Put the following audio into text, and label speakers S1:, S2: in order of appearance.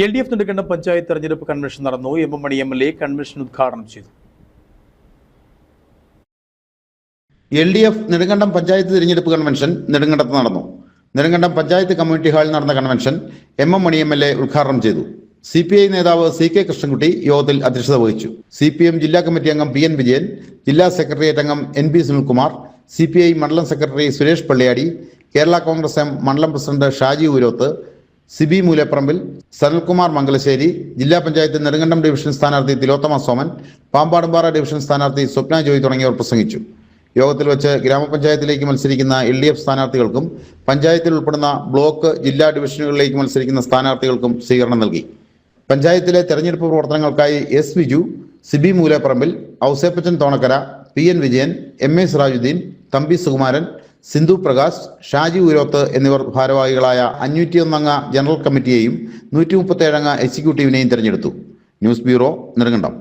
S1: L D F Nedumkandam panchayat തെരഞ്ഞെടുപ്പ് convention നടന്നു. M M Mani M L A convention ഉദ്ഘാടനം ചെയ്തു.
S2: L D F Nedumkandam panchayat തിരഞ്ഞെടുപ്പ് convention നെടുങ്കണ്ടത്ത് നടന്നു. നെടുങ്കണ്ടം പഞ്ചായത്ത് കമ്മ്യൂണിറ്റി ഹാളിൽ നടന്ന convention M M Mani M L A ഉദ്ഘാടനം ചെയ്തു. സി പി ഐ നേതാവ് സി കെ കൃഷ്ണൻകുട്ടി യോഗത്തിൽ അധ്യക്ഷത വഹിച്ചു. സി പി എം ജില്ലാ കമ്മിറ്റി അംഗം പി എൻ വിജയൻ ജില്ലാ സെക്രട്ടേറിയറ്റ് അംഗം N P Sunilkumar C P I മണ്ഡലം സെക്രട്ടറി സുരേഷ് പള്ളിയാടി കേരള കോൺഗ്രസ് എം മണ്ഡലം പ്രസിഡന്റ് ഷാജി ഊരോത്ത് സിബി മൂലപ്പറമ്പിൽ സനൽകുമാർ മംഗലശ്ശേരി ജില്ലാ പഞ്ചായത്ത് നെടുങ്കണ്ടം ഡിവിഷൻ സ്ഥാനാർത്ഥി തിലോത്തമ സോമൻ പാമ്പാടുംപാറ ഡിവിഷൻ സ്ഥാനാർത്ഥി സ്വപ്ന ജോയ് തുടങ്ങിയവർ പ്രസംഗിച്ചു. യോഗത്തിൽ വെച്ച് ഗ്രാമപഞ്ചായത്തിലേക്ക് മത്സരിക്കുന്ന എൽ ഡി എഫ് സ്ഥാനാർത്ഥികൾക്കും പഞ്ചായത്തിൽ ഉൾപ്പെടുന്ന ബ്ലോക്ക് ജില്ലാ ഡിവിഷനുകളിലേക്ക് മത്സരിക്കുന്ന സ്ഥാനാർത്ഥികൾക്കും സ്വീകരണം നൽകി. പഞ്ചായത്തിലെ തെരഞ്ഞെടുപ്പ് പ്രവർത്തനങ്ങൾക്കായി S Viju Sibi Moolapparambil Ouseppachan Thonakkara P N Vijayan M A Sirajuddin Thampi Sukumaran Sindhu Prakash Shaji Uroth എന്നിവർ ഭാരവാഹികളായ അഞ്ഞൂറ്റിയൊന്നംഗ ജനറൽ കമ്മിറ്റിയെയും നൂറ്റി മുപ്പത്തേഴംഗ എക്സിക്യൂട്ടീവിനെയും തെരഞ്ഞെടുത്തു. News bureau Nedumkandam.